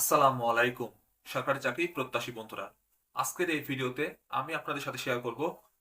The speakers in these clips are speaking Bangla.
আসসালামু আলাইকুম, সরকারি চাকরি প্রত্যাশী বন্ধুরা। আজকের এই ভিডিওতে আমি আপনাদের সাথে শেয়ার করব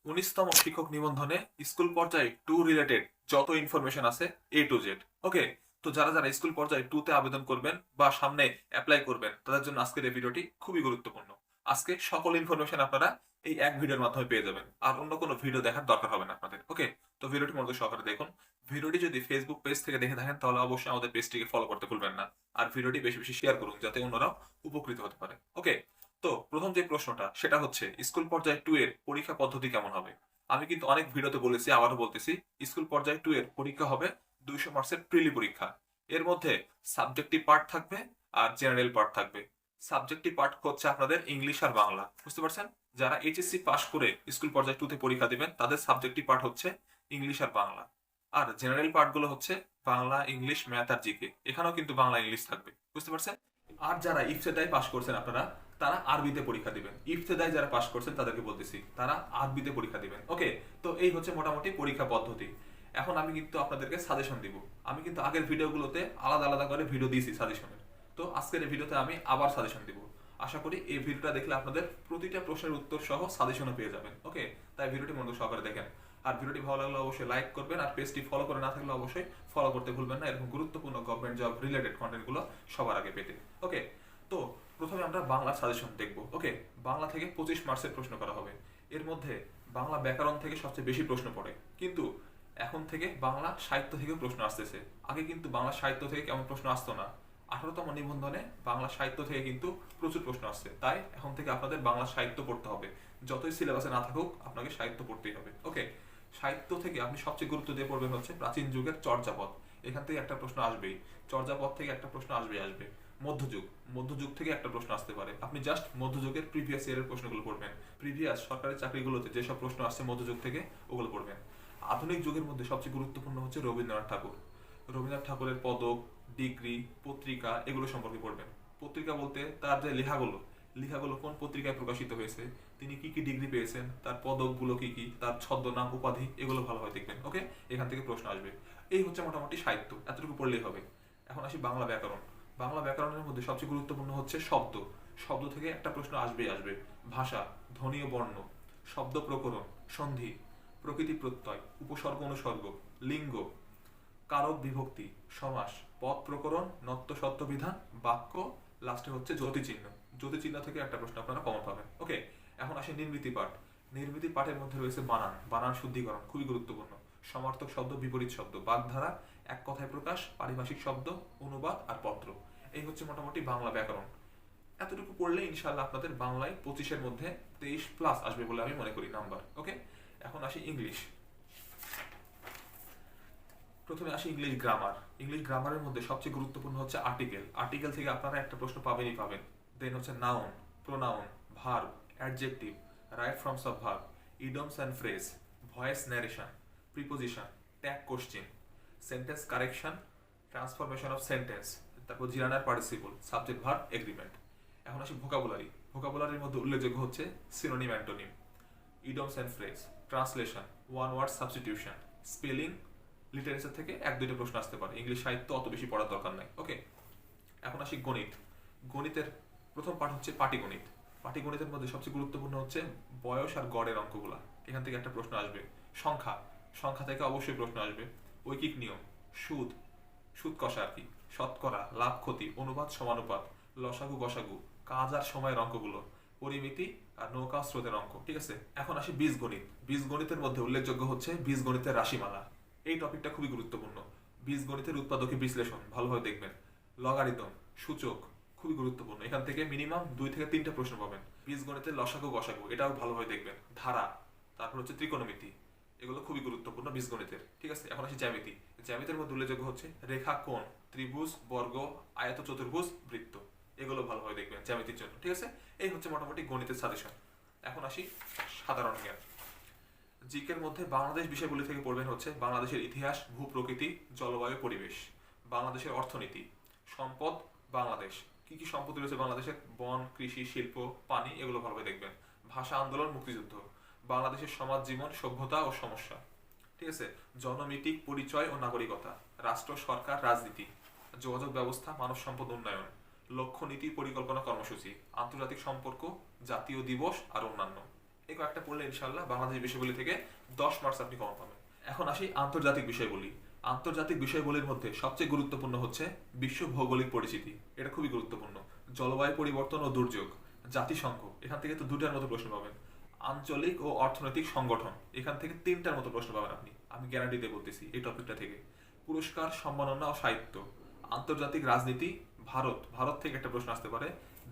উনিশতম শিক্ষক নিবন্ধনে স্কুল পর্যায়ে টু রিলেটেড যত ইনফরমেশন আছে এ টু জেড ওকে তো যারা যারা স্কুল পর্যায়ে টু তে আবেদন করবেন বা সামনে অ্যাপ্লাই করবেন, তাদের জন্য আজকের এই ভিডিওটি খুবই গুরুত্বপূর্ণ। আজকে সকল ইনফরমেশন আপনারা এই এক ভিডিওর মাধ্যমে পেয়ে যাবেন, আর অন্য কোনো ভিডিও দেখার দরকার হবে না আপনাদের। ওকে তো ভিডিওটি মনোযোগ সহকারে দেখুন। ভিডিওটি যদি ফেসবুক পেজ থেকে দেখে থাকেন, তাহলে অবশ্যই আমাদের পেজটিকে ফলো করতে ভুলবেন না। আর ভিডিওটি বেশি বেশি শেয়ার করুন, যাতে অন্যরাও উপকৃত হতে পারে। ওকে তো প্রথম যে প্রশ্নটা, সেটা হচ্ছে স্কুল পর্যায়ে টু এর পরীক্ষা পদ্ধতি কেমন হবে? আমি কিন্তু অনেক ভিডিওতে বলেছি, আবারও বলতেছি স্কুল পর্যায়ে টু এর পরীক্ষা হবে দুইশো মার্কসের প্রিলি পরীক্ষা। এর মধ্যে সাবজেক্টিভ পার্ট থাকবে আর জেনারেল পার্ট থাকবে। সাবজেক্টিভ পার্ট হচ্ছে আপনাদের ইংলিশ আর বাংলা, বুঝতে পারছেন? যারা এইচএসসি পাস করে স্কুল পর্যায়ে টুতে পরীক্ষা দিবেন, তাদের সাবজেক্টিভ পার্ট হচ্ছে ইংলিশ আর বাংলা। আর জেনারেল পার্টগুলো হচ্ছে বাংলা, ইংলিশ ম্যাথ আর জিকে এখানেও কিন্তু বাংলা, ইংলিশ থাকবে। বুঝতে পারছেন? আর যারা ইফতেদায় পাস করছেন আপনারা, তারা আরবিতে পরীক্ষা দিবেন। ইফতেদায় যারা পাস করছেন, তাদেরকে বলতেছি, তারা আরবিতে পরীক্ষা দিবেন। ওকে? তো এই হচ্ছে মোটামুটি পরীক্ষা পদ্ধতি। এখন আমি কিন্তু আপনাদেরকে সাজেশন দিব। আমি কিন্তু আগের ভিডিওগুলোতে আলাদা আলাদা করে ভিডিও দিয়েছি সাজেশনের তো আজকের এই ভিডিওতে আমি আবার সাজেশন দিব। আশা করি এই ভিডিওটা দেখলে আপনাদের প্রতিটা প্রশ্নের উত্তর সহ সাজেশনও পেয়ে যাবেন। ওকে? তাই ভিডিওটি মনোযোগ সহকারে দেখেন। আর ভিডিওটি ভালো লাগলে অবশ্যই লাইক করবেন আর পেজটি ফলো করে না থাকলে অবশ্যই ফলো করতে ভুলবেন না। এরকম গুরুত্বপূর্ণ গভর্নমেন্ট জব রিলেটেড কন্টেন্টগুলো সবার আগে পেতে। ওকে তো প্রথমে আমরা বাংলা সাজেশন দেখব। ওকে বাংলা থেকে পঁচিশ মার্কসের প্রশ্ন করা হবে। এর মধ্যে বাংলা ব্যাকরণ থেকে সবচেয়ে বেশি প্রশ্ন পড়ে। কিন্তু এখন থেকে বাংলা সাহিত্য থেকেও প্রশ্ন আসতেছে। আগে কিন্তু বাংলা সাহিত্য থেকে কেমন প্রশ্ন আসতো না। আঠারোতম নিবন্ধনে বাংলা সাহিত্য থেকে কিন্তু প্রচুর প্রশ্ন আসছে। তাই এখন থেকে আপনাদের বাংলা সাহিত্য পড়তে হবে। যতই সিলেবাসে না থাকুক, আপনাকে সাহিত্য পড়তেই হবে। ওকে সাহিত্য থেকে আপনি সবচেয়ে গুরুত্ব দিয়ে পড়বেন হচ্ছে প্রাচীন যুগের চর্যাপদ। এখান থেকে একটা প্রশ্ন আসবেই। চর্যাপদ থেকে একটা প্রশ্ন আসবে আসবে। মধ্যযুগ। মধ্যযুগ থেকে একটা প্রশ্ন আসতে পারে। আপনি জাস্ট মধ্যযুগের প্রিভিয়াস ইয়ারের প্রশ্নগুলো পড়বেন। প্রিভিয়াস সরকারি চাকরিগুলোতে যেসব প্রশ্ন আসছে মধ্যযুগ থেকে ওগুলো পড়বেন। আধুনিক যুগের মধ্যে সবচেয়ে গুরুত্বপূর্ণ হচ্ছে রবীন্দ্রনাথ ঠাকুর। রবীন্দ্রনাথ ঠাকুরের পদক, ডিগ্রি, পত্রিকা এগুলো সম্পর্কে পড়বেন। পত্রিকা বলতে তার যে লেখাগুলো লেখাগুলো কোন পত্রিকায় প্রকাশিত হয়েছে, তিনি কি কি ডিগ্রি পেয়েছেন, তার পদকগুলো কি কি, তার ছদ্মনাম, উপাধি, এগুলো ভালোভাবে দেখবেন, ওকে? এখান থেকে প্রশ্ন আসবে। এই হচ্ছে মোটামুটি সাহিত্য, এতটুকু পড়লেই হবে। এখন আসি বাংলা ব্যাকরণ। বাংলা ব্যাকরণের মধ্যে সবচেয়ে গুরুত্বপূর্ণ হচ্ছে শব্দ। শব্দ থেকে একটা প্রশ্ন আসবেই আসবে। ভাষা, ধ্বনি ও বর্ণ, শব্দ প্রকরণ, সন্ধি, প্রকৃতি প্রত্যয়, উপসর্গ, অনুসর্গ, লিঙ্গ, কারক বিভক্তি, সমাস, পদ প্রকরণ, নত্য, সত্য বিধান, বাক্য, লাস্টে হচ্ছে জ্যোতি চিহ্ন জ্যোতি চিহ্ন থেকে একটা প্রশ্ন, আপনারা কমন পাবেন। ওকে এখন আসে নির্বৃতি পাঠ। নির্বৃতি পাঠের মধ্যে রয়েছে বানান। বানান শুদ্ধিকরণ, খুবই গুরুত্বপূর্ণ। সমার্থক শব্দ, বিপরীত শব্দ। বাগধারা, এক কথায় প্রকাশ, পারিভাষিক শব্দ, অনুবাদ আর পত্র। এই হচ্ছে মোটামুটি বাংলা ব্যাকরণ। এতটুকু পড়লে ইনশাল্লাহ আপনাদের বাংলায় পঁচিশের মধ্যে তেইশ প্লাস আসবে বলে আমি মনে করি নাম্বার ওকে এখন আসি ইংলিশ। প্রথমে আসি ইংলিশ গ্রামার ইংলিশ গ্রামারের মধ্যে সবচেয়ে গুরুত্বপূর্ণ হচ্ছে আর্টিকেল আর্টিকেল থেকে আপনারা একটা প্রশ্ন পাবেনই পাবেন। দেন হচ্ছে noun pronoun verb adjective right forms of verb idioms and phrase voice narration preposition tag question sentence correction transformation of sentence তারপর জিরানার পার্টিসিপল সাবজেক্ট ভার্ব এগ্রিমেন্ট এখন আসি ভোকাবুলারি ভোকাবুলারির মধ্যে উল্লেখযোগ্য হচ্ছে synonym antonym idioms and phrase translation one word substitution spelling literature থেকে এক, দুইটা প্রশ্ন আসতে পারে। ইংলিশ সাহিত্য অত বেশি পড়ার দরকার নাই। ওকে এখন আসি গণিত। গণিতের প্রথম পাঠ হচ্ছে পাটিগণিত। পাটিগণিতের মধ্যে সবচেয়ে গুরুত্বপূর্ণ হচ্ছে বয়স আর গড়ের অঙ্কগুলা। এখান থেকে একটা প্রশ্ন আসবে। সংখ্যা। সংখ্যা থেকে অবশ্যই প্রশ্ন আসবে। ঐকিক নিয়ম। সুদ। সুদ কষা আর কি। শতকরা, লাভ, ক্ষতি, অনুপাত, সমানুপাত, লসাগু, গসাগু, কাজ আর সময়ের অঙ্কগুলো, পরিমিতি আর নৌকা স্রোতের অঙ্ক। ঠিক আছে? এখন আসি বীজগণিত। বীজগণিতের মধ্যে উল্লেখযোগ্য হচ্ছে বীজগণিতের রাশিমালা। এই টপিকটা খুবই গুরুত্বপূর্ণ। বীজগণিতের উৎপাদকে বিশ্লেষণ। ভালোভাবে দেখবেন। লগারিদম। সূচক। খুবই গুরুত্বপূর্ণ। এখান থেকে মিনিমাম দুই থেকে তিনটা প্রশ্ন পাবেন। বীজগণিতের লসাগু, গসাগু এটাও ভালোভাবে দেখবেন। ধারা, তারপর হচ্ছে ত্রিকোণমিতি, এগুলো খুবই গুরুত্বপূর্ণ বীজগণিতের ঠিক আছে? এখন আসি জ্যামিতি। জ্যামিতির মধ্যে উল্লেখযোগ্য হচ্ছে রেখা, কোণ, ত্রিভুজ, বর্গ, আয়ত, চতুর্ভুজ, বৃত্ত। এগুলো ভালোভাবে দেখবেন জ্যামিতির জন্য। ঠিক আছে? এই হচ্ছে মোটামুটি গণিতের সাজেশন এখন আসি সাধারণ জ্ঞান। জিকের মধ্যে বাংলাদেশ বিষয়গুলি থেকে পড়বেন হচ্ছে বাংলাদেশের ইতিহাস ভূ প্রকৃতি জলবায়ু, পরিবেশ। বাংলাদেশের অর্থনীতি, সম্পদ, বাংলাদেশ। কি কি সম্পদ রয়েছে বাংলাদেশের বন, কৃষি, শিল্প, পানি, এগুলো ভালোভাবে দেখবেন। ভাষা আন্দোলন, মুক্তিযুদ্ধ। বাংলাদেশের সমাজ জীবন, সভ্যতা ও সমস্যা। ঠিক আছে? জনমিতিক পরিচয় ও নাগরিকতা। রাষ্ট্র, সরকার, রাজনীতি। যোগাযোগ ব্যবস্থা, মানব সম্পদ উন্নয়ন। লক্ষ্য, নীতি, পরিকল্পনা, কর্মসূচি। আন্তর্জাতিক সম্পর্ক, জাতীয় দিবস আর অন্যান্য। এই কয়েকটা পড়লে ইনশাল্লাহ বাংলাদেশ বিষয়গুলি থেকে দশ মার্কস আপনি কমন পাবেন। এখন আসি আন্তর্জাতিক বিষয়গুলি। আন্তর্জাতিক বিষয়গুলির মধ্যে সবচেয়ে গুরুত্বপূর্ণ হচ্ছে বিশ্ব ভৌগোলিক পরিচিতি এটা খুবই গুরুত্বপূর্ণ। জলবায়ু পরিবর্তন ও দুর্যোগ, জাতিসংঘ, এখান থেকে তো দুটার মতো প্রশ্ন পাবেন। আঞ্চলিক ও অর্থনৈতিক সংগঠন, এখান থেকে তিনটার মতো প্রশ্ন পাবেন আপনি। আমি গ্যারান্টি দিয়ে বলতেছি এই টপিকটা থেকে। পুরস্কার, সম্মাননা ও সাহিত্য, আন্তর্জাতিক রাজনীতি, ভারত ভারত থেকে একটা প্রশ্ন আসতে পারে,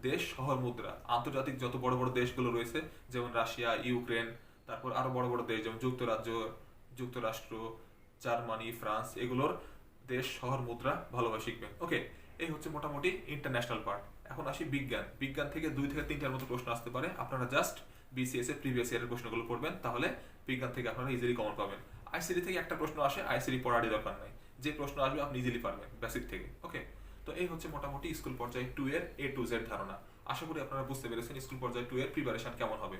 দেশ, শহর, মুদ্রা। আন্তর্জাতিক যত বড় বড় দেশগুলো রয়েছে, যেমন রাশিয়া, ইউক্রেন, তারপর আরও বড় বড় দেশ, যেমন যুক্তরাজ্য, যুক্তরাষ্ট্র জার্মানি, ফ্রান্স এগুলোর দেশ, শহর, মুদ্রা ভালোভাবে শিখবেন। ওকে এই হচ্ছে মোটামুটি ইন্টারন্যাশনাল পার্ট এখন আসি বিজ্ঞান। বিজ্ঞান থেকে দুই থেকে তিনটার মতো প্রশ্ন আসতে পারে। আপনারা জাস্ট বিসিএস এর প্রিভিয়াস ইয়ারের প্রশ্নগুলো পড়বেন, তাহলে বিজ্ঞান থেকে আপনারা ইজিলি কমন পাবেন। আইসিডি থেকে একটা প্রশ্ন আসে আইসিডি পড়ারই দরকার নাই। যে প্রশ্ন আসবে, আপনি ইজিলি পারবেন বেসিক থেকে। ওকে তো এই হচ্ছে মোটামুটি স্কুল পর্যায়ে টু এর এ টু জেড ধারণা। আশা করি আপনারা বুঝতে পেরেছেন স্কুল পর্যায়ে টু এর প্রিপারেশন কেমন হবে।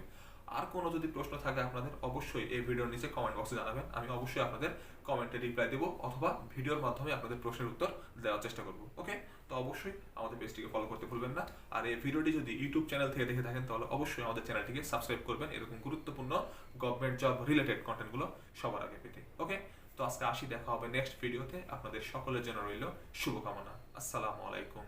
আর কোনো যদি প্রশ্ন থাকে আপনাদের, অবশ্যই এই ভিডিওর নিচে কমেন্ট বক্সে জানাবেন। আমি অবশ্যই আপনাদের কমেন্টে রিপ্লাই দেবো অথবা ভিডিওর মাধ্যমে আপনাদের প্রশ্নের উত্তর দেওয়ার চেষ্টা করব ওকে তো অবশ্যই আমাদের পেজটিকে ফলো করতে ভুলবেন না। আর এই ভিডিওটি যদি ইউটিউব চ্যানেল থেকে দেখে থাকেন, তাহলে অবশ্যই আমাদের চ্যানেলটিকে সাবস্ক্রাইব করবেন। এরকম গুরুত্বপূর্ণ গভর্নমেন্ট জব রিলেটেড কন্টেন্টগুলো সবার আগে পেতে ওকে তো আজকে আসি, দেখা হবে নেক্সট ভিডিওতে আপনাদের সকলের জন্য রইল শুভকামনা। আসসালামু আলাইকুম।